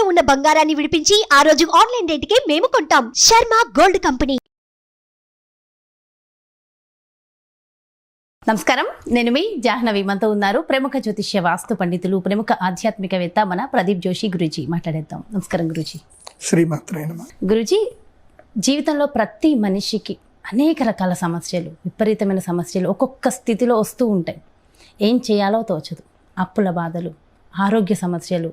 తాకట్టులో ఉన్న బంగారాన్ని విడిపించి ఆ రోజు ఆన్లైన్ రేటుకే మేము కొంటాం. Sharma gold company. నమస్కారం. నేను మీ జాహ్నవి. మనతో ఉన్నారు ప్రముఖ జ్యోతిష్య వాస్తు పండితులు ప్రముఖ ఆధ్యాత్మికవేత్త మన ప్రదీప్ జోషి గురుజీ. మాట్లాడేద్దాం. నమస్కారం గురుజీ. శ్రీమాత్రే నమ. గురుజీ జీవితంలో ప్రతి మనిషికి అనేక రకాల సమస్యలు విపరీతమైన సమస్యలు ఒక్కొక్క స్థితిలో వస్తూ ఉంటాయి. ఏం చేయాలో తోచదు. అప్పుల బాధలు ఆరోగ్య సమస్యలు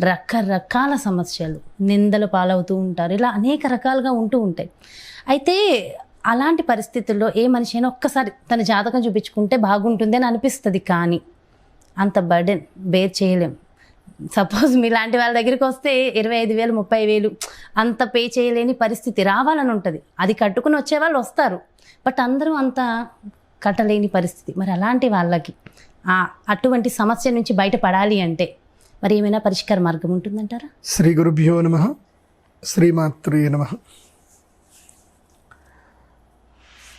రకరకాల సమస్యలు నిందలు పాలవుతూ ఉంటారు. ఇలా అనేక రకాలుగా ఉంటూ ఉంటాయి. అయితే అలాంటి పరిస్థితుల్లో ఏ మనిషి అయినా ఒక్కసారి తన జాతకం చూపించుకుంటే బాగుంటుంది అని అనిపిస్తుంది. కానీ అంత బర్డెన్ బేర్ చేయలేం. సపోజ్ మీలాంటి వాళ్ళ దగ్గరికి వస్తే ఇరవై ఐదు వేలు ముప్పై వేలు అంత పే చేయలేని పరిస్థితి రావాలని ఉంటుంది. అది కట్టుకుని వచ్చే వాళ్ళు వస్తారు. బట్ అందరూ అంత కట్టలేని పరిస్థితి. మరి అలాంటి వాళ్ళకి అటువంటి సమస్య నుంచి బయటపడాలి అంటే మరి ఏమైనా పరిష్కార మార్గం ఉంటుందంటారా? శ్రీ గురుభ్యో నమ. శ్రీమాత్రే నమ.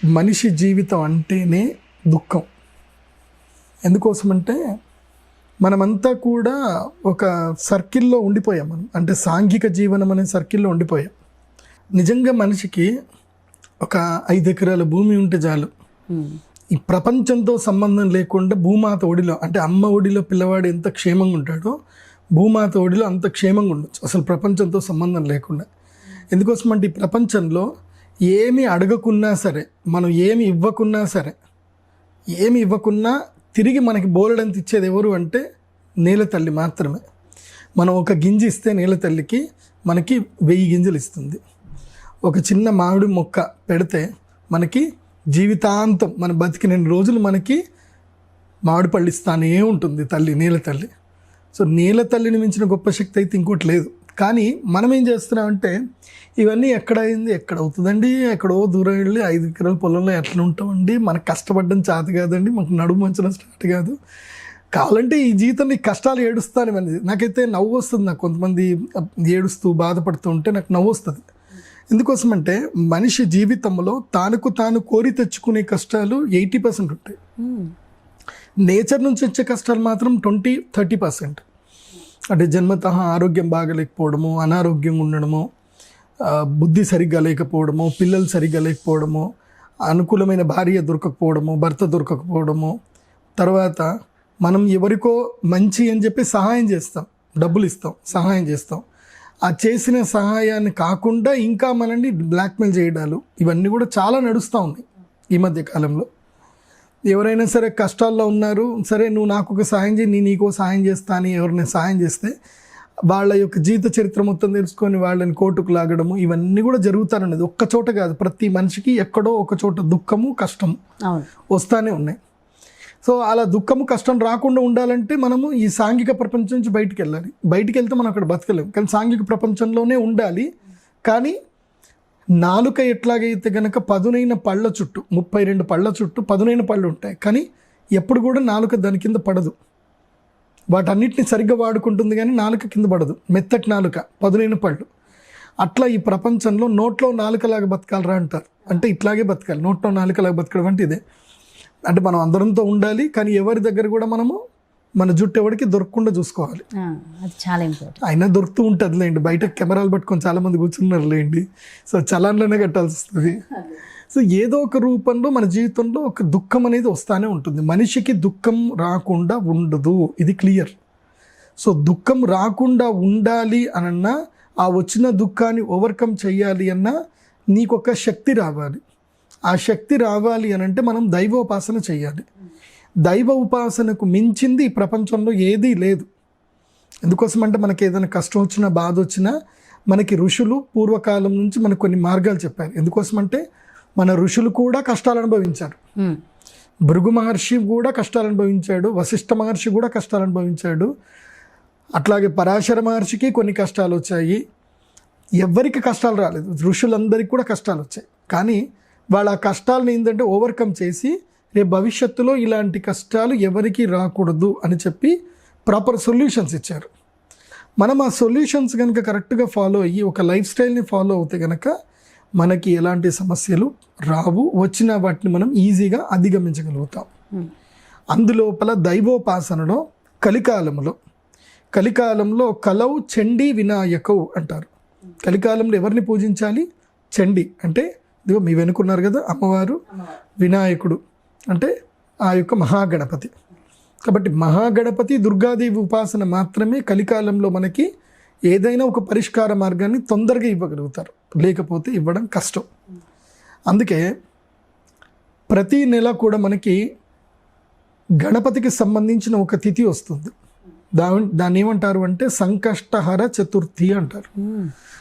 మనిషి జీవితం అంటేనే దుఃఖం. ఎందుకోసమంటే మనమంతా కూడా ఒక సర్కిల్లో ఉండిపోయాం మనం. అంటే సాంఘిక జీవనం అనే సర్కిల్లో ఉండిపోయాం. నిజంగా మనిషికి ఒక ఐదు ఎకరాల భూమి ఉంటే చాలు. ఈ ప్రపంచంతో సంబంధం లేకుండా భూమాత ఒడిలో అంటే అమ్మ ఒడిలో పిల్లవాడు ఎంత క్షేమంగా ఉంటాడో భూమాత ఒడిలో అంత క్షేమంగా ఉండొచ్చు. అసలు ప్రపంచంతో సంబంధం లేకుండా. ఎందుకోసం అంటే ఈ ప్రపంచంలో ఏమి అడగకున్నా సరే మనం ఏమి ఇవ్వకున్నా సరే ఏమి ఇవ్వకున్నా తిరిగి మనకి బోలెడంత ఇచ్చేది ఎవరు అంటే నేల తల్లి మాత్రమే. మనం ఒక గింజ ఇస్తే నేల తల్లికి మనకి వెయ్యి గింజలు ఇస్తుంది. ఒక చిన్న మామిడి మొక్క పెడితే మనకి జీవితాంతం మన బతికిన రోజులు మనకి మామిడి పళ్ళు ఇస్తానే ఉంటుంది తల్లి నీల తల్లి. సో నీల తల్లిని మించిన గొప్ప శక్తి అయితే ఇంకోటి లేదు. కానీ మనం ఏం చేస్తున్నామంటే ఇవన్నీ ఎక్కడ అయింది ఎక్కడ అవుతుందండి ఎక్కడో దూరం వెళ్ళి ఐదు ఎకరాల పొలంలో ఎట్లా ఉంటామండి? మనకు కష్టపడడం చేత కాదండి మనకు నడుము మంచడం స్టార్ట్ కాదు. కావాలంటే ఈ జీవితంలో ఈ కష్టాలు ఏడుస్తాను అనేది నాకైతే నవ్వు వస్తుంది నాకు. కొంతమంది ఏడుస్తూ బాధపడుతూ ఉంటే నాకు నవ్వు వస్తుంది. ఎందుకోసమంటే మనిషి జీవితంలో తానుకు తాను కోరి తెచ్చుకునే కష్టాలు ఎయిటీ పర్సెంట్ ఉంటాయి. నేచర్ నుంచి వచ్చే కష్టాలు మాత్రం ట్వంటీ థర్టీ పర్సెంట్. అంటే జన్మత ఆరోగ్యం బాగలేకపోవడము అనారోగ్యం ఉండడము బుద్ధి సరిగ్గా లేకపోవడము పిల్లలు సరిగ్గా లేకపోవడము అనుకూలమైన భార్య దొరకకపోవడము భర్త దొరకకపోవడము తర్వాత మనం ఎవరికో మంచి అని చెప్పి సహాయం చేస్తాం డబ్బులు ఇస్తాం సహాయం చేస్తాం. ఆ చేసిన సహాయాన్ని కాకుండా ఇంకా మనల్ని బ్లాక్మెయిల్ చేయడాలు ఇవన్నీ కూడా చాలా నడుస్తూ ఉన్నాయి ఈ మధ్య కాలంలో. ఎవరైనా సరే కష్టాల్లో ఉన్నారు సరే నువ్వు నాకు ఒక సాయం చేయి నేను నీకో సాయం చేస్తా అని ఎవరిని సాయం చేస్తే వాళ్ళ యొక్క జీవిత చరిత్ర మొత్తం తెలుసుకొని వాళ్ళని కోర్టుకు లాగడము ఇవన్నీ కూడా జరుగుతానన్నది ఒక్క చోట కాదు ప్రతి మనిషికి ఎక్కడో ఒక చోట దుఃఖము కష్టము వస్తానే ఉన్నాయి. సో అలా దుఃఖము కష్టం రాకుండా ఉండాలంటే మనము ఈ సాంఘిక ప్రపంచం నుంచి బయటికి వెళ్ళాలి బయటికి వెళ్తే మనం అక్కడ బతకలేము. కానీ సాంఘిక ప్రపంచంలోనే ఉండాలి. కానీ నాలుక ఎట్లాగైతే గనక పదునైన పళ్ళ చుట్టూ ముప్పై రెండు పళ్ళ చుట్టూ పదునైన పళ్ళు ఉంటాయి. కానీ ఎప్పుడు కూడా నాలుక దాని కింద పడదు. వాటన్నిటిని సరిగ్గా వాడుకుంటుంది కానీ నాలుక కింద పడదు. మెత్తటి నాలుక పదునైన పళ్ళు. అట్లా ఈ ప్రపంచంలో నోట్లో నాలుకలాగా బతకాలరా అంటారు. అంటే ఇట్లాగే బతకాలి. నోట్లో నాలుకలాగా బతకడం అంటే ఇదే. అంటే మనం అందరంతో ఉండాలి కానీ ఎవరి దగ్గర కూడా మనము మన జుట్టు ఎవరికి దొరకకుండా చూసుకోవాలి. అది చాలా ఇంపార్టెంట్ అయినా దొరుకుతూ ఉంటుంది లేండి బయట కెమెరాలు పట్టుకొని చాలా మంది కూర్చున్నారు లేండి సో చలాన్లోనే కట్టాల్సి వస్తుంది. సో ఏదో ఒక రూపంలో మన జీవితంలో ఒక దుఃఖం అనేది వస్తానే ఉంటుంది. మనిషికి దుఃఖం రాకుండా ఉండదు. ఇది క్లియర్. సో దుఃఖం రాకుండా ఉండాలి అనన్నా ఆ వచ్చిన దుఃఖాన్ని ఓవర్కమ్ చేయాలి అన్నా నీకు ఒక శక్తి రావాలి. ఆ శక్తి రావాలి అని అంటే మనం దైవోపాసన చేయాలి. దైవ ఉపాసనకు మించింది ఈ ప్రపంచంలో ఏదీ లేదు. ఎందుకోసం అంటే మనకి ఏదైనా కష్టం వచ్చినా బాధ వచ్చినా మనకి ఋషులు పూర్వకాలం నుంచి మనకు కొన్ని మార్గాలు చెప్పారు. ఎందుకోసం అంటే మన ఋషులు కూడా కష్టాలు అనుభవించారు. భృగు మహర్షి కూడా కష్టాలు అనుభవించాడు. వశిష్ఠ మహర్షి కూడా కష్టాలు అనుభవించాడు. అట్లాగే పరాశర మహర్షికి కొన్ని కష్టాలు వచ్చాయి. ఎవరికి కష్టాలు రాలేదు. ఋషులందరికీ కూడా కష్టాలు వచ్చాయి. కానీ వాళ్ళ కష్టాలను ఏంటంటే ఓవర్కమ్ చేసి రేపు భవిష్యత్తులో ఇలాంటి కష్టాలు ఎవరికి రాకూడదు అని చెప్పి ప్రాపర్ సొల్యూషన్స్ ఇచ్చారు. మనం ఆ సొల్యూషన్స్ కనుక కరెక్ట్గా ఫాలో అయ్యి ఒక లైఫ్ స్టైల్ని ఫాలో అవుతే కనుక మనకి ఎలాంటి సమస్యలు రావు వచ్చిన వాటిని మనం ఈజీగా అధిగమించగలుగుతాం. అందులోపల దైవోపాసనలో కలికాలంలో కలికాలంలో కలౌ చండీ వినాయకౌ అంటారు. కలికాలంలో ఎవరిని పూజించాలి? చండి అంటే ఇదిగో మీ వెనుకున్నారు కదా అమ్మవారు వినాయకుడు. అంటే ఆ యొక్క మహాగణపతి. కాబట్టి మహాగణపతి దుర్గాదేవి ఉపాసన మాత్రమే కలికాలంలో మనకి ఏదైనా ఒక పరిష్కార మార్గాన్ని తొందరగా ఇవ్వగలుగుతారు. లేకపోతే ఇవ్వడం కష్టం. అందుకే ప్రతి నెల కూడా మనకి గణపతికి సంబంధించిన ఒక తిథి వస్తుంది. దా దాన్ని ఏమంటారు అంటే సంకష్టహర చతుర్థి అంటారు.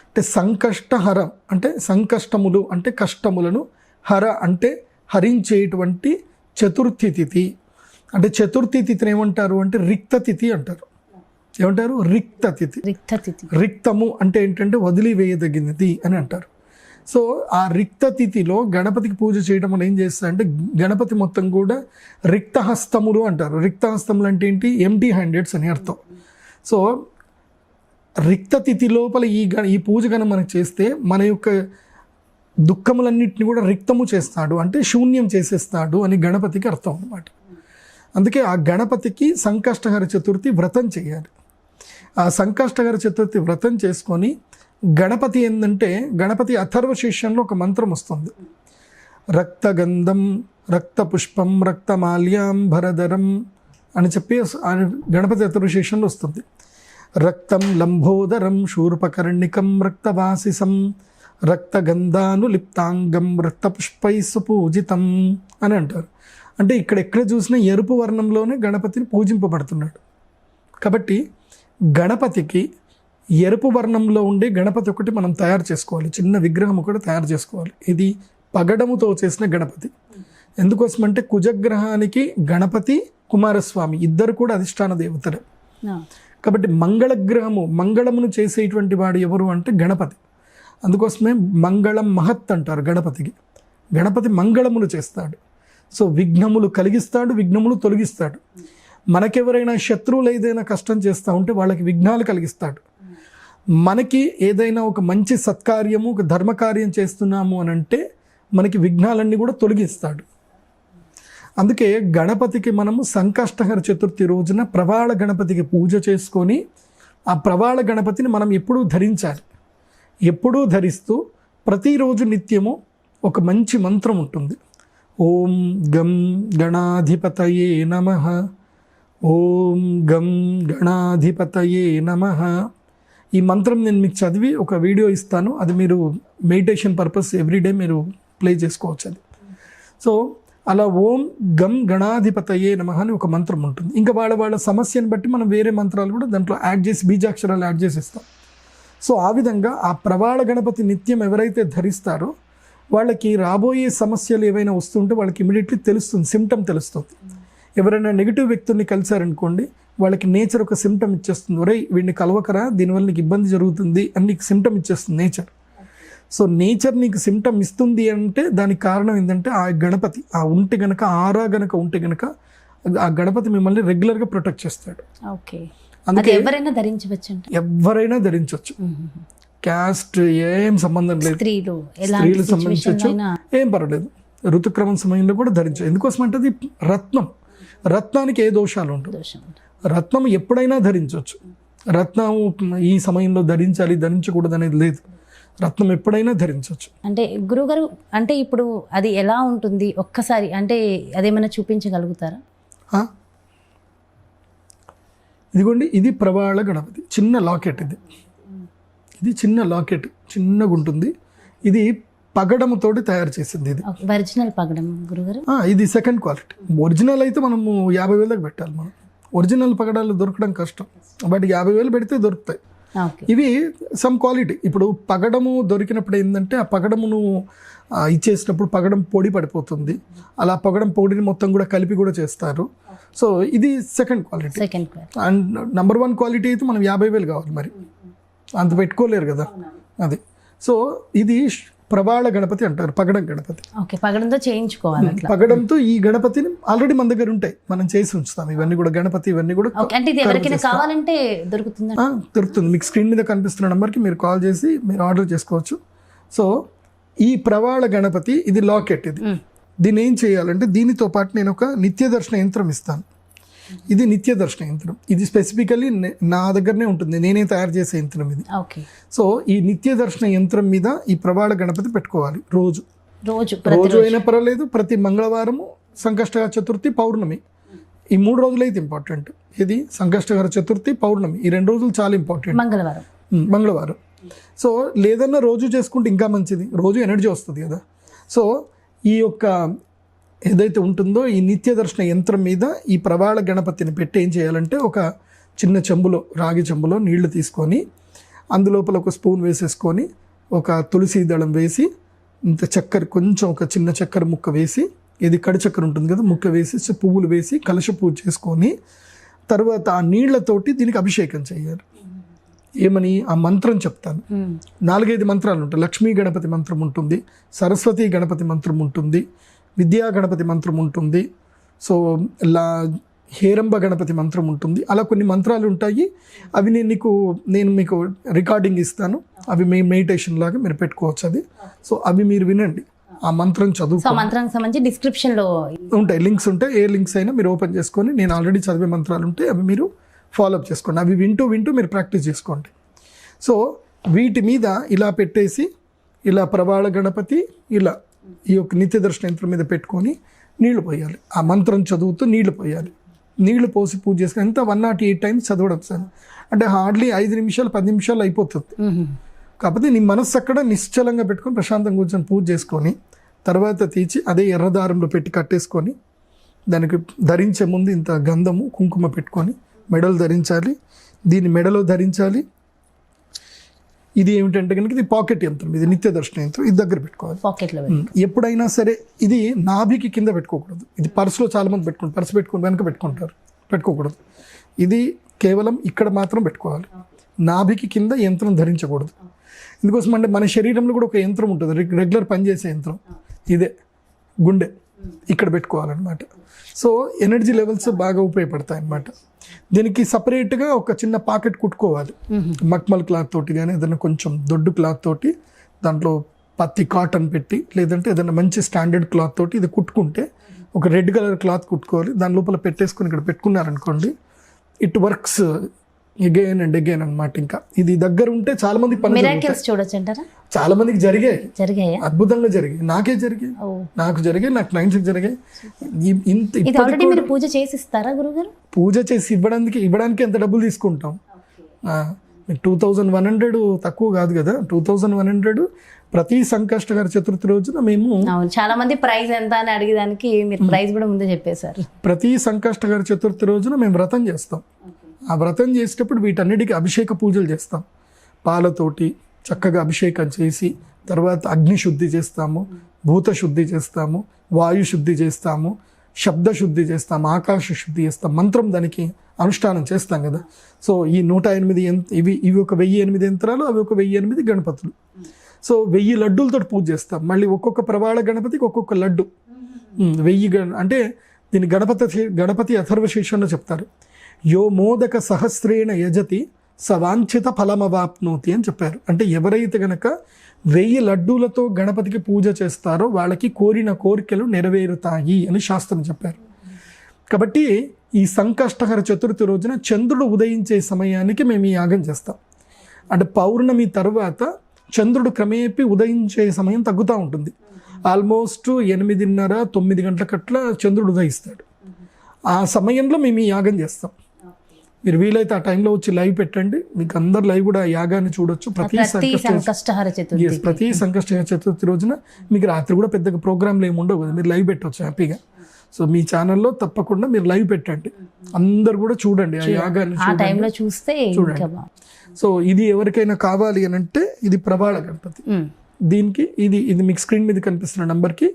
అంటే సంకష్టహర అంటే సంకష్టములు అంటే కష్టములను హర అంటే హరించేటువంటి చతుర్థి తిథి. అంటే చతుర్థి తిథిని ఏమంటారు అంటే రిక్త తిథి అంటారు. ఏమంటారు? రిక్త తిథి. రిక్త తిథి. రిక్తము అంటే ఏంటంటే వదిలివేయదగినది అని అంటారు. సో ఆ రిక్త తిథిలో గణపతికి పూజ చేయడం వల్ల ఏం చేస్తారంటే గణపతి మొత్తం కూడా రిక్తహస్తములు అంటారు. రిక్తహస్తములు అంటే ఏంటి? ఎంటీ హ్యాండెడ్స్ అని అర్థం. సో రిక్త తిథి లోపల ఈ గణ ఈ పూజ గణం మనం చేస్తే మన యొక్క దుఃఖములన్నింటినీ కూడా రిక్తము చేస్తాడు. అంటే శూన్యం చేసేస్తాడు అని గణపతికి అర్థం అన్నమాట. అందుకే ఆ గణపతికి సంకష్టహర చతుర్థి వ్రతం చేయాలి. ఆ సంకష్టహర చతుర్థి వ్రతం చేసుకొని గణపతి ఏంటంటే గణపతి అథర్వ శిష్యంలో ఒక మంత్రం వస్తుంది. రక్తగంధం రక్తపుష్పం రక్తమాల్యాంబరధరం అని చెప్పి గణపతి అథర్వ శిష్యంలో వస్తుంది. రక్తం లంబోదరం శూర్పకర్ణికం రక్తవాసిసం రక్తగంధానులిప్తాంగం రక్తపుష్పై సుపూజితం అని అంటారు. అంటే ఇక్కడ ఎక్కడ చూసినా ఎరుపు వర్ణంలోనే గణపతిని పూజింపబడుతున్నాడు. కాబట్టి గణపతికి ఎరుపు వర్ణంలో ఉండే గణపతి ఒకటి మనం తయారు చేసుకోవాలి. చిన్న విగ్రహం ఒకటి తయారు చేసుకోవాలి. ఇది పగడముతో చేసిన గణపతి. ఎందుకోసమంటే కుజగ్రహానికి గణపతి కుమారస్వామి. ఇద్దరు కూడా అధిష్టాన దేవతలు. కాబట్టి మంగళగ్రహము మంగళమును చేసేటువంటి వాడు ఎవరు అంటే గణపతి. అందుకోసమే మంగళం మహత్ అంటారు గణపతికి. గణపతి మంగళములు చేస్తాడు. సో విఘ్నములు కలిగిస్తాడు విఘ్నములు తొలగిస్తాడు. మనకెవరైనా శత్రువులు ఏదైనా కష్టం చేస్తూ ఉంటే వాళ్ళకి విఘ్నాలు కలిగిస్తాడు. మనకి ఏదైనా ఒక మంచి సత్కార్యము ఒక ధర్మకార్యం చేస్తున్నాము అని అంటే మనకి విఘ్నాలన్నీ కూడా తొలగిస్తాడు. అందుకే గణపతికి మనము సంకష్టహర చతుర్థి రోజున ప్రవాళ గణపతికి పూజ చేసుకొని ఆ ప్రవాళ గణపతిని మనం ఎప్పుడూ ధరించాలి. ఎప్పుడూ ధరిస్తూ ప్రతిరోజు నిత్యము ఒక మంచి మంత్రం ఉంటుంది. ఓం గం గణాధిపతయే నమ. ఓం గం గణాధిపతయే నమ. ఈ మంత్రం నేను మీకు చదివి ఒక వీడియో ఇస్తాను. అది మీరు మెడిటేషన్ పర్పస్ ఎవ్రీడే మీరు ప్లే చేసుకోవచ్చు అది. సో అలా ఓం గం గణాధిపతయే నమ అని ఒక మంత్రం ఉంటుంది. ఇంకా వాళ్ళ వాళ్ళ సమస్యను బట్టి మనం వేరే మంత్రాలు కూడా దాంట్లో యాడ్ చేసి బీజాక్షరాలు యాడ్ చేసి ఇస్తాం సో ఆ విధంగా ఆ ప్రవాళ గణపతి నిత్యం ఎవరైతే ధరిస్తారో వాళ్ళకి రాబోయే సమస్యలు ఏవైనా వస్తుంటే వాళ్ళకి ఇమీడియట్లీ తెలుస్తుంది సిమ్టమ్ తెలుస్తుంది. ఎవరైనా నెగిటివ్ వ్యక్తుల్ని కలిశారనుకోండి వాళ్ళకి నేచర్ ఒక సిమ్టమ్ ఇచ్చేస్తుంది. ఒరే వీడిని కలవకరా దీనివల్ల నీకు ఇబ్బంది జరుగుతుంది అని నీకు సిమ్టమ్ ఇచ్చేస్తుంది నేచర్ సో నేచర్ నీకు సిమ్టమ్ ఇస్తుంది అంటే దానికి కారణం ఏంటంటే ఆ గణపతి ఆ ఉంటే గనక ఆరా గనక ఉంటే గనక ఆ గణపతి మిమ్మల్ని రెగ్యులర్గా ప్రొటెక్ట్ చేస్తాడు. ఓకే అది అందుకే ఎవరైనా ధరించవచ్చు ఎవరైనా ధరించవచ్చు. క్యాస్ట్ ఏం సంబంధం లేదు. స్త్రీలు స్త్రీలు సంబంధించవచ్చు. ఏం పర్వాలేదు. ఋతుక్రమం సమయంలో కూడా ధరించు ఎందుకోసం అంటే అది రత్నం. రత్నానికి ఏ దోషాలు ఉండవు. దోషం రత్నం ఎప్పుడైనా ధరించవచ్చు. రత్నం ఈ సమయంలో ధరించాలి ధరించకూడదు అనేది లేదు. రత్నం ఎప్పుడైనా ధరించవచ్చు. అంటే గురుగారు అంటే ఇప్పుడు అది ఎలా ఉంటుంది? ఒక్కసారి అంటే అదేమైనా చూపించగలుగుతారా? ఇదిగోండి ఇది ప్రవాళ గణపతి. చిన్న లాకెట్ ఇది. ఇది చిన్న లాకెట్. చిన్నగా ఉంటుంది. ఇది పగడముతోటి తయారు చేసింది ఇది. ఒరిజినల్ పగడం గురుగారు ఇది సెకండ్ క్వాలిటీ. ఒరిజినల్ అయితే మనము యాభై వేలకు పెట్టాలి మనం. ఒరిజినల్ పగడాలు దొరకడం కష్టం. బట్ యాభై వేలు పెడితే దొరుకుతాయి. ఇవి సమ్ క్వాలిటీ ఇప్పుడు పగడము దొరికినప్పుడు ఏంటంటే ఆ పగడమును ఇచ్చేసినప్పుడు పగడం పొడి పడిపోతుంది. అలా పగడం పొడిని మొత్తం కూడా కలిపి కూడా చేస్తారు. సో ఇది second quality second and number one quality అయితే మనం యాభై వేలు కావాలి మరి. అంత పెట్టుకోలేరు కదా. అది. సో ఇది ప్రవాళ గణపతి అంటారు పగడం గణపతి. ఓకే పగడంతో చేయించుకోవాలి పగడంతో ఈ గణపతిని ఆల్రెడీ మన దగ్గర ఉంటాయి మనం చేసి ఉంచుతాం. ఇవన్నీ కూడా గణపతి ఇవన్నీ కూడా అంటే ఇది ఎవరికైనా కావాలంటే దొరుకుతుందా? దొరుకుతుంది. మీకు స్క్రీన్ మీద కనిపిస్తున్న నెంబర్కి మీరు కాల్ చేసి మీరు ఆర్డర్ చేసుకోవచ్చు. సో ఈ ప్రవాళ గణపతి ఇది లాకెట్ ఇది. దీన్ని ఏం చేయాలంటే దీనితో పాటు నేను ఒక నిత్య దర్శన యంత్రం ఇస్తాను. ఇది నిత్య దర్శన యంత్రం. ఇది స్పెసిఫికల్లీ నా దగ్గరనే ఉంటుంది. నేనే తయారు చేసే యంత్రం ఇది. ఓకే. సో ఈ నిత్య దర్శన యంత్రం మీద ఈ ప్రవాళ గణపతి పెట్టుకోవాలి రోజు. రోజు రోజు అయినా పర్వాలేదు ప్రతి మంగళవారము సంకష్టహర చతుర్థి పౌర్ణమి. ఈ మూడు రోజులు అయితే ఇంపార్టెంట్ ఇది సంకష్టహర చతుర్థి పౌర్ణమి. ఈ రెండు రోజులు చాలా ఇంపార్టెంట్ మంగళవారం. మంగళవారం. సో లేదన్నా రోజు చేసుకుంటే ఇంకా మంచిది. రోజు ఎనర్జీ వస్తుంది కదా. సో ఈ యొక్క ఏదైతే ఉంటుందో ఈ నిత్య దర్శన యంత్రం మీద ఈ ప్రవాళ గణపతిని పెట్టి ఏం చేయాలంటే ఒక చిన్న చెంబులో రాగి చెంబులో నీళ్ళు తీసుకొని అందులోపల ఒక స్పూన్ వేసేసుకొని ఒక తులసి దళం వేసి ఇంత చక్కెర కొంచెం ఒక చిన్న చక్కెర ముక్క వేసి ఇది కడి చక్కెర ఉంటుంది కదా ముక్క వేసి పువ్వులు వేసి కలశ పూజ చేసుకొని తర్వాత ఆ నీళ్ళతోటి దీనికి అభిషేకం చేయాలి. ఏమని? ఆ మంత్రం చెప్తాను. నాలుగైదు మంత్రాలు ఉంటాయి. లక్ష్మీ గణపతి మంత్రం ఉంటుంది సరస్వతి గణపతి మంత్రం ఉంటుంది విద్యా గణపతి మంత్రం ఉంటుంది. సో లా హేరంబ గణపతి మంత్రం ఉంటుంది. అలా కొన్ని మంత్రాలు ఉంటాయి. అవి నేను నీకు నేను మీకు రికార్డింగ్ ఇస్తాను. అవి మీ మెడిటేషన్ లాగా మీరు పెట్టుకోవచ్చు అది. సో అవి మీరు వినండి. ఆ మంత్రం చదువు మంత్రానికి సంబంధించి డిస్క్రిప్షన్లో ఉంటాయి. లింక్స్ ఉంటాయి. ఏ లింక్స్ అయినా మీరు ఓపెన్ చేసుకొని నేను ఆల్రెడీ చదివే మంత్రాలు ఉంటాయి అవి మీరు ఫాలోఅప్ చేసుకోండి. అవి వింటూ వింటూ మీరు ప్రాక్టీస్ చేసుకోండి. సో వీటి మీద ఇలా పెట్టేసి ఇలా ప్రవాళ గణపతి ఇలా ఈ యొక్క నిత్య దర్శన యంత్రం మీద పెట్టుకొని నీళ్ళు పోయాలి. ఆ మంత్రం చదువుతూ నీళ్ళు పోయాలి. నీళ్ళు పోసి పూజ చేసుకుని ఎంత వన్ నాట్ ఎయిట్ టైమ్స్ చదవడం సార్. అంటే హార్డ్లీ ఐదు నిమిషాలు పది నిమిషాలు అయిపోతుంది. కాకపోతే నీ మనస్సు అక్కడ నిశ్చలంగా పెట్టుకొని ప్రశాంతంగా కూర్చొని పూజ చేసుకొని తర్వాత తీసి అదే ఎర్రదారంలో పెట్టి కట్టేసుకొని దానికి ధరించే ముందు ఇంత గంధము కుంకుమ పెట్టుకొని మెడలు ధరించాలి. దీన్ని మెడలో ధరించాలి. ఇది ఏమిటంటే కనుక ఇది పాకెట్ యంత్రం ఇది నిత్య దర్శన యంత్రం ఇది దగ్గర పెట్టుకోవాలి. పాకెట్లో ఉమ్, ఎప్పుడైనా సరే ఇది నాభికి కింద పెట్టుకోకూడదు. ఇది పర్సులో చాలా మంది పెట్టుకుంటారు పర్సు పెట్టుకుని వెనక పెట్టుకుంటారు పెట్టుకోకూడదు. ఇది కేవలం ఇక్కడ మాత్రం పెట్టుకోవాలి. నాభికి కింద యంత్రం ధరించకూడదు. ఎందుకోసం అంటే మన శరీరంలో కూడా ఒక యంత్రం ఉంటుంది రెగ్- రెగ్యులర్ పనిచేసే యంత్రం. ఇదే గుండె. ఇక్కడ పెట్టుకోవాలన్నమాట. సో ఎనర్జీ లెవెల్స్ బాగా ఉపయోగపడతాయి అన్నమాట. దీనికి సపరేట్గా ఒక చిన్న పాకెట్ కుట్టుకోవాలి. మక్మల్ క్లాత్ తోటి కానీ ఏదైనా కొంచెం దొడ్డు క్లాత్ తోటి దాంట్లో పత్తి కాటన్ పెట్టి లేదంటే ఏదైనా మంచి స్టాండర్డ్ క్లాత్ తోటి ఇది కుట్టుకుంటే ఒక రెడ్ కలర్ క్లాత్ కుట్టుకోవాలి. దాని లోపల పెట్టేసుకొని ఇక్కడ పెట్టుకున్నారనుకోండి it works again and again అన్నమాట ఇంకా. ఇది దగ్గర ఉంటే చాలా మంది. మిరాకిల్స్ చూడొచ్చు అంటారా? చాలా మందికి జరిగాయి. జరిగాయా? అద్భుతంగా జరిగాయి. నాకే జరిగాయి. నాకు జరిగాయి నాకు క్లయింట్స్కి జరిగాయి. ఇంత ఆల్రెడీ మీరు పూజ చేసి ఇస్తారా గురుగారు? పూజ చేసి ఇవ్వడానికి ఇవ్వడానికి ఎంత డబ్బులు తీసుకుంటాం? టూ థౌజండ్ వన్ హండ్రెడ్ తక్కువ కాదు కదా. టూ థౌజండ్ వన్ హండ్రెడ్ ప్రతి సంకష్టకర చతుర్థి రోజున మేము చాలా మంది ప్రైస్ ఎంత అని అడిగేదానికి మీరు ప్రైస్ కూడా ముందే చెప్పేశారు. ప్రతి సంకష్టకర చతుర్థి రోజున మేము వ్రతం చేస్తాం. ఆ వ్రతం చేసేటప్పుడు వీటన్నిటికీ అభిషేక పూజలు చేస్తాం. పాలతోటి చక్కగా అభిషేకం చేసి తర్వాత అగ్ని శుద్ధి చేస్తాము భూత శుద్ధి చేస్తాము వాయు శుద్ధి చేస్తాము శబ్ద శుద్ధి చేస్తాం ఆకాశ శుద్ధి చేస్తాం మంత్రం దానికి అనుష్ఠానం చేస్తాం కదా. సో ఈ నూట ఎనిమిది ఇవి ఇవి ఒక వెయ్యి ఎనిమిది యంత్రాలు అవి ఒక వెయ్యి ఎనిమిది గణపతులు. సో వెయ్యి లడ్డూలతో పూజ చేస్తాం. మళ్ళీ ఒక్కొక్క ప్రవాళ గణపతికి ఒక్కొక్క లడ్డు. వెయ్యి గణ అంటే దీని గణపతి గణపతి అథర్వశేషంలో చెప్తారు. యో మోదక సహస్రేణ యజతి సవాంఛిత ఫలమవాప్నోతి అని చెప్పారు. అంటే ఎవరైతే గనక వెయ్యి లడ్డూలతో గణపతికి పూజ చేస్తారో వాళ్ళకి కోరిన కోరికలు నెరవేరుతాయి అని శాస్త్రం చెప్పారు. కాబట్టి ఈ సంకష్టహర చతుర్థి రోజున చంద్రుడు ఉదయించే సమయానికి మేము ఈ యాగం చేస్తాం. అంటే పౌర్ణమి తర్వాత చంద్రుడు క్రమేపీ ఉదయించే సమయం తగ్గుతూ ఉంటుంది. ఆల్మోస్ట్ ఎనిమిదిన్నర తొమ్మిది గంటలకట్ల చంద్రుడు ఉదయిస్తాడు. ఆ సమయంలో మేము ఈ యాగం చేస్తాం. మీరు వీలైతే ఆ టైంలో వచ్చి లైవ్ పెట్టండి. మీకు అందరు లైవ్ కూడా ఆ యాగాన్ని చూడొచ్చు. ప్రతి సంకష్ట సంకష్టహర చతుర్థి. Yes, ప్రతి సంకష్ట చతుర్థి రోజున మీకు రాత్రి కూడా పెద్దగా ప్రోగ్రాంలు ఏమి ఉండవు కదా. మీరు లైవ్ పెట్టవచ్చు హ్యాపీగా. సో మీ ఛానల్లో తప్పకుండా మీరు లైవ్ పెట్టండి. అందరు కూడా చూడండి ఆ యాగాన్ని ఆ చూడండి. టైంలో చూస్తే బాగుంది సో ఇది ఎవరికైనా కావాలి అని అంటే ఇది ప్రబాళ గణపతి. దీనికి ఇది ఇది మీకు స్క్రీన్ మీద కనిపిస్తున్న నెంబర్కి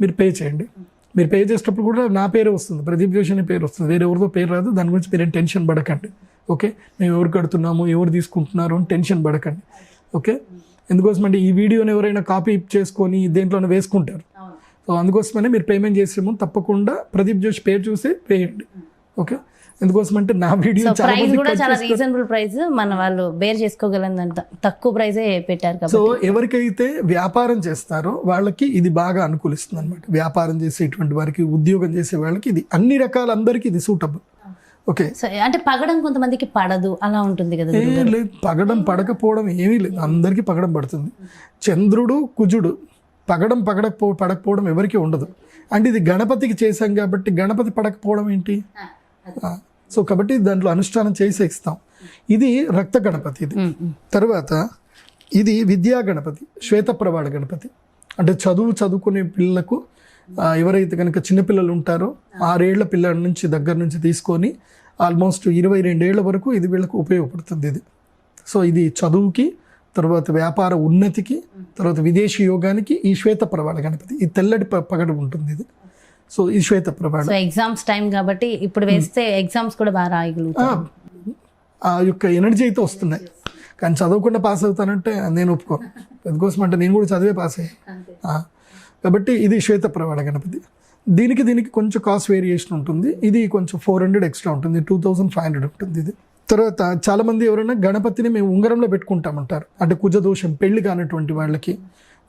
మీరు పే చేయండి. మీరు పే చేసేటప్పుడు కూడా నా పేరే వస్తుంది. ప్రదీప్ జోషి అనే పేరు వస్తుంది. వేరే ఎవరితో పేరు రాదు. దాని గురించి మీరేం టెన్షన్ పడకండి. ఓకే మేము ఎవరు కడుతున్నాము ఎవరు తీసుకుంటున్నారు అని టెన్షన్ పడకండి. ఓకే ఎందుకోసం అంటే ఈ వీడియోని ఎవరైనా కాపీ చేసుకొని దేంట్లోనే వేసుకుంటారు. సో అందుకోసమనే మీరు పేమెంట్ చేసే ముందు తప్పకుండా ప్రదీప్ జోషి పేరు చూసి వేయండి. ఓకే ఎందుకోసం అంటే నా వీడియో ప్రైస్ కూడా చాలా రీజనబుల్ ప్రైస్ మన వాళ్ళు బేర్ చేసుకోగలందంట తక్కువ ప్రైజే పెట్టారు సో ఎవరికైతే వ్యాపారం చేస్తారో వాళ్ళకి ఇది బాగా అనుకూలిస్తుంది అనమాట వ్యాపారం చేసేటువంటి వారికి ఉద్యోగం చేసే వాళ్ళకి ఇది అన్ని రకాల అందరికీ ఇది సూటబుల్ ఓకే అంటే పగడం కొంతమందికి పడదు అలా ఉంటుంది కదా. లేదు. పగడం పడకపోవడం ఏమీ లేదు. అందరికీ పగడం పడుతుంది. చంద్రుడు కుజుడు పగడం పగడపో పడకపోవడం ఎవరికీ ఉండదు. అంటే ఇది గణపతికి చేశాం కాబట్టి గణపతి పడకపోవడం ఏంటి? సో కాబట్టి దాంట్లో అనుష్ఠానం చేసి ఇస్తాం ఇది రక్త గణపతి ఇది. తర్వాత ఇది విద్యా గణపతి శ్వేతప్రవాడ గణపతి. అంటే చదువు చదువుకునే పిల్లలకు ఎవరైతే కనుక చిన్నపిల్లలు ఉంటారో ఆరేళ్ళ పిల్లల నుంచి దగ్గర నుంచి తీసుకొని ఆల్మోస్ట్ ఇరవై రెండేళ్ళ వరకు ఇది వీళ్ళకు ఉపయోగపడుతుంది ఇది. సో ఇది చదువుకి తర్వాత వ్యాపార ఉన్నతికి తర్వాత విదేశీ యోగానికి ఈ శ్వేతప్రవాడ గణపతి. ఈ తెల్లటి పగడ ఉంటుంది ఇది. సో ఈ శ్వేతప్రవాడ సో ఎగ్జామ్స్ టైం కాబట్టి ఇప్పుడు వేస్తే ఎగ్జామ్స్ కూడా బాగా రాయగలుగుతాం ఆ యొక్క ఎనర్జీ అయితే వస్తున్నాయి. కానీ చదవకుండా పాస్ అవుతానంటే నేను ఒప్పుకోను. అందుకోసం అంటే నేను కూడా చదివే పాస్ అయ్యాను కాబట్టి ఇది శ్వేత ప్రవాడ గణపతి. దీనికి దీనికి కొంచెం కాస్ట్ వేరియేషన్ ఉంటుంది. ఇది కొంచెం ఫోర్ హండ్రెడ్ ఎక్స్ట్రా ఉంటుంది. టూ థౌజండ్ ఫైవ్ హండ్రెడ్ ఉంటుంది ఇది. తర్వాత చాలా మంది ఎవరైనా గణపతిని మేము ఉంగరంలో పెట్టుకుంటామంటారు. అంటే కుజదోషం పెళ్ళి కానటువంటి వాళ్ళకి.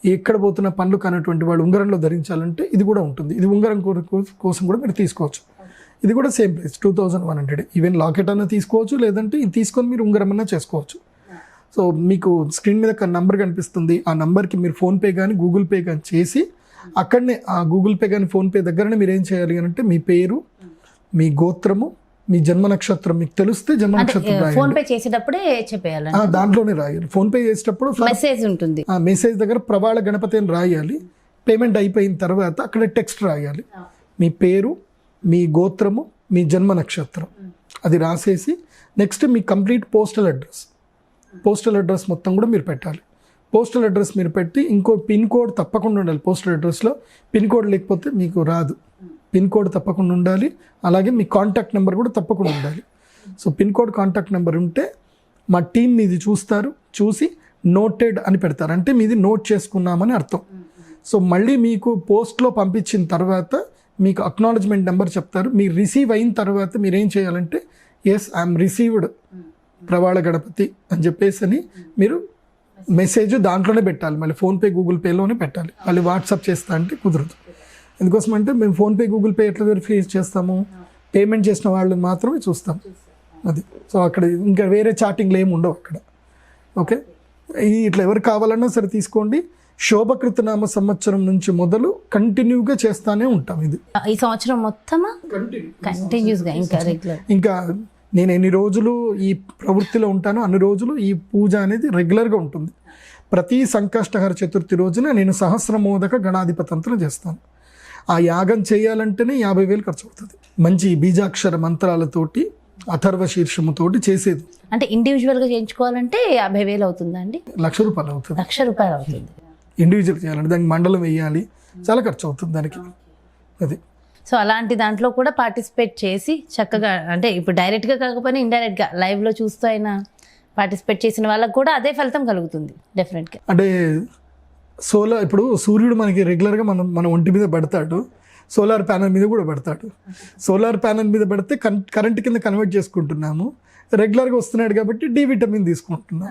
ఎక్కడ పోతున్న పనులు కానటువంటి వాళ్ళు ఉంగరంలో ధరించాలంటే ఇది కూడా ఉంటుంది. ఇది ఉంగరం కోసం కూడా మీరు తీసుకోవచ్చు. ఇది కూడా same price two thousand one hundred. Even locket అన్న తీసుకోవచ్చు లేదంటే ఇది తీసుకొని మీరు ఉంగరం అన్నా చేసుకోవచ్చు. సో మీకు స్క్రీన్ మీద నంబర్ కనిపిస్తుంది. ఆ నంబర్కి మీరు ఫోన్పే కానీ గూగుల్ పే కానీ చేసి అక్కడనే ఆ గూగుల్ పే కానీ ఫోన్పే దగ్గరనే మీరు ఏం చేయాలి అని అంటే మీ పేరు మీ గోత్రము మీ జన్మ నక్షత్రం మీకు తెలిస్తే జన్మ నక్షత్రం ఫోన్ పే చేసేటప్పుడే చెప్పేయాలి ఆ, దాంట్లోనే రాయాలి ఫోన్పే చేసేటప్పుడు మెసేజ్ ఉంటుంది. ఆ మెసేజ్ దగ్గర ప్రవాళ గణపతి అని రాయాలి. పేమెంట్ అయిపోయిన తర్వాత అక్కడ టెక్స్ట్ రాయాలి. మీ పేరు మీ గోత్రము మీ జన్మ నక్షత్రం. అది రాసేసి నెక్స్ట్ మీ complete postal address postal address మొత్తం కూడా మీరు పెట్టాలి. పోస్టల్ అడ్రస్ మీరు పెట్టి ఇంకో పిన్ కోడ్ తప్పకుండా ఉండాలి పోస్టల్ అడ్రస్లో పిన్ కోడ్ లేకపోతే మీకు రాదు. పిన్ కోడ్ తప్పకుండా ఉండాలి. అలాగే మీ కాంటాక్ట్ నెంబర్ కూడా తప్పకుండా ఉండాలి. So pin code contact number ఉంటే మా టీం మీది చూస్తారు. చూసి నోటెడ్ అని పెడతారు. అంటే మీది నోట్ చేసుకున్నామని అర్థం. సో మళ్ళీ మీకు పోస్ట్లో పంపించిన తర్వాత మీకు అక్నాలజ్మెంట్ నెంబర్ చెప్తారు. మీరు రిసీవ్ అయిన తర్వాత మీరు ఏం చేయాలంటే ఎస్ ఐఎమ్ రిసీవ్డ్ ప్రవాళ గణపతి అని చెప్పేసి అని మీరు మెసేజ్ దాంట్లోనే పెట్టాలి. మళ్ళీ ఫోన్పే గూగుల్ పేలోనే పెట్టాలి. మళ్ళీ వాట్సాప్ చేస్తా అంటే కుదరదు. ఎందుకోసం అంటే మేము ఫోన్పే గూగుల్ పే ఎట్లా వెరిఫై చేస్తాము పేమెంట్ చేసిన వాళ్ళు మాత్రమే చూస్తాం. అది. సో అక్కడ ఇంకా వేరే చాటింగ్లు ఏమి ఉండవు అక్కడ. ఓకే? ఈ ఇట్లా ఎవరు కావాలన్నా సరే తీసుకోండి. శోభకృతనామ సంవత్సరం నుంచి మొదలు కంటిన్యూగా చేస్తానే ఉంటాం ఇది. ఈ సంవత్సరం మొత్తమా? కంటిన్యూస్గా ఇంకా రెగ్యులర్ ఇంకా నేను ఎన్ని రోజులు ఈ ప్రవృత్తిలో ఉంటానో అన్ని రోజులు ఈ పూజ అనేది రెగ్యులర్గా ఉంటుంది. ప్రతి సంకష్టహర చతుర్థి రోజున నేను సహస్రమోదక గణాధిపతంత్రం చేస్తాను. ఆ యాగం చేయాలంటేనే యాభై వేలు ఖర్చు అవుతుంది మంచి బీజాక్షర మంత్రాలతోటి అథర్వ శీర్షముతోటి చేసేది. అంటే ఇండివిజువల్గా చేయించుకోవాలంటే యాభై వేలు అవుతుందా అండి? లక్ష రూపాయలు అవుతుంది. లక్ష రూపాయలు అవుతుంది. ఇండివిజువల్ చేయాలంటే దానికి మండలం వేయాలి. చాలా ఖర్చు అవుతుంది దానికి. అది. సో అలాంటి దాంట్లో కూడా పార్టిసిపేట్ చేసి చక్కగా అంటే ఇప్పుడు డైరెక్ట్గా కాకపోయినా ఇండైరెక్ట్గా లైవ్లో చూస్తూ అయినా పార్టిసిపేట్ చేసిన వాళ్ళకు కూడా అదే ఫలితం కలుగుతుంది డెఫినెట్గా అంటే సోలార్ ఇప్పుడు సూర్యుడు మనకి రెగ్యులర్గా మనం మన ఒంటి మీద పడతాడు. సోలార్ ప్యానల్ మీద కూడా పడతాడు. సోలార్ ప్యానల్ మీద పడితే కన్ కరెంట్ కింద కన్వర్ట్ చేసుకుంటున్నాము. రెగ్యులర్గా వస్తున్నాడు కాబట్టి డి విటమిన్ తీసుకుంటున్నాం.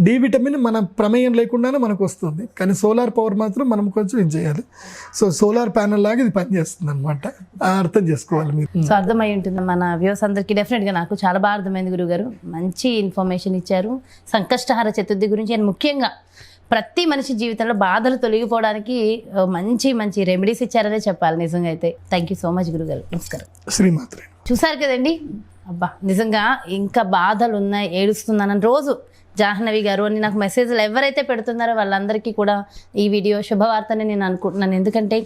డి విటమిన్ మన ప్రమేయం లేకుండానే మనకు వస్తుంది. కానీ సోలార్ పవర్ మాత్రం మనం కొంచెం ఇది చేయాలి. సో సోలార్ ప్యానల్ లాగా ఇది పనిచేస్తుంది అనమాట అర్థం చేసుకోవాలి మీరు. సో అర్థమై ఉంటుంది మన వ్యూస్ అందరికీ. డెఫినెట్గా నాకు చాలా బాగా అర్థమైంది గురుగారు. మంచి ఇన్ఫర్మేషన్ ఇచ్చారు. సంకష్టహార చతుర్థి గురించి అండ్ ముఖ్యంగా ప్రతి మనిషి జీవితంలో బాధలు తొలగిపోవడానికి మంచి మంచి రెమెడీస్ ఇచ్చారనే చెప్పాలి నిజంగా అయితే. థ్యాంక్ యూ సో మచ్ గురుగారు. నమస్కారం. శ్రీమాత్రే. చూసారు కదండి? అబ్బా నిజంగా ఇంకా బాధలు ఉన్నాయి ఏడుస్తున్నానని రోజు జాహ్నవి గారు అని నాకు మెసేజ్లు ఎవరైతే పెడుతున్నారో వాళ్ళందరికీ కూడా ఈ వీడియో శుభవార్తని నేను అనుకుంటున్నాను. ఎందుకంటే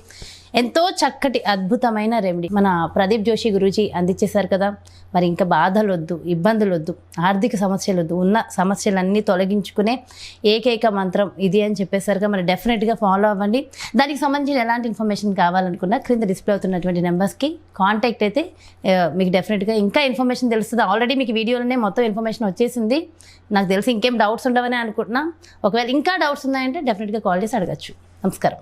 ఎంతో చక్కటి అద్భుతమైన రెమెడీ మన ప్రదీప్ జోషి గురూజీ అందించేశారు కదా. మరి ఇంకా బాధలు వద్దు ఇబ్బందులు వద్దు ఆర్థిక సమస్యలు వద్దు ఉన్న సమస్యలన్నీ తొలగించుకునే ఏకైక మంత్రం ఇది అని చెప్పేసరిగా మరి డెఫినెట్గా ఫాలో అవ్వండి. దానికి సంబంధించిన ఎలాంటి ఇన్ఫర్మేషన్ కావాలనుకున్నా క్రింద డిస్ప్లే అవుతున్నటువంటి నెంబర్స్కి కాంటాక్ట్ అయితే మీకు డెఫినెట్గా ఇంకా ఇన్ఫర్మేషన్ తెలుస్తుంది. ఆల్రెడీ మీకు వీడియోలోనే మొత్తం ఇన్ఫర్మేషన్ వచ్చేసింది. నాకు తెలిసి ఇంకేం డౌట్స్ ఉండవని అనుకుంటున్నా. ఒకవేళ ఇంకా డౌట్స్ ఉన్నాయంటే డెఫినెట్గా కాల్ చేసి అడగచ్చు. నమస్కారం.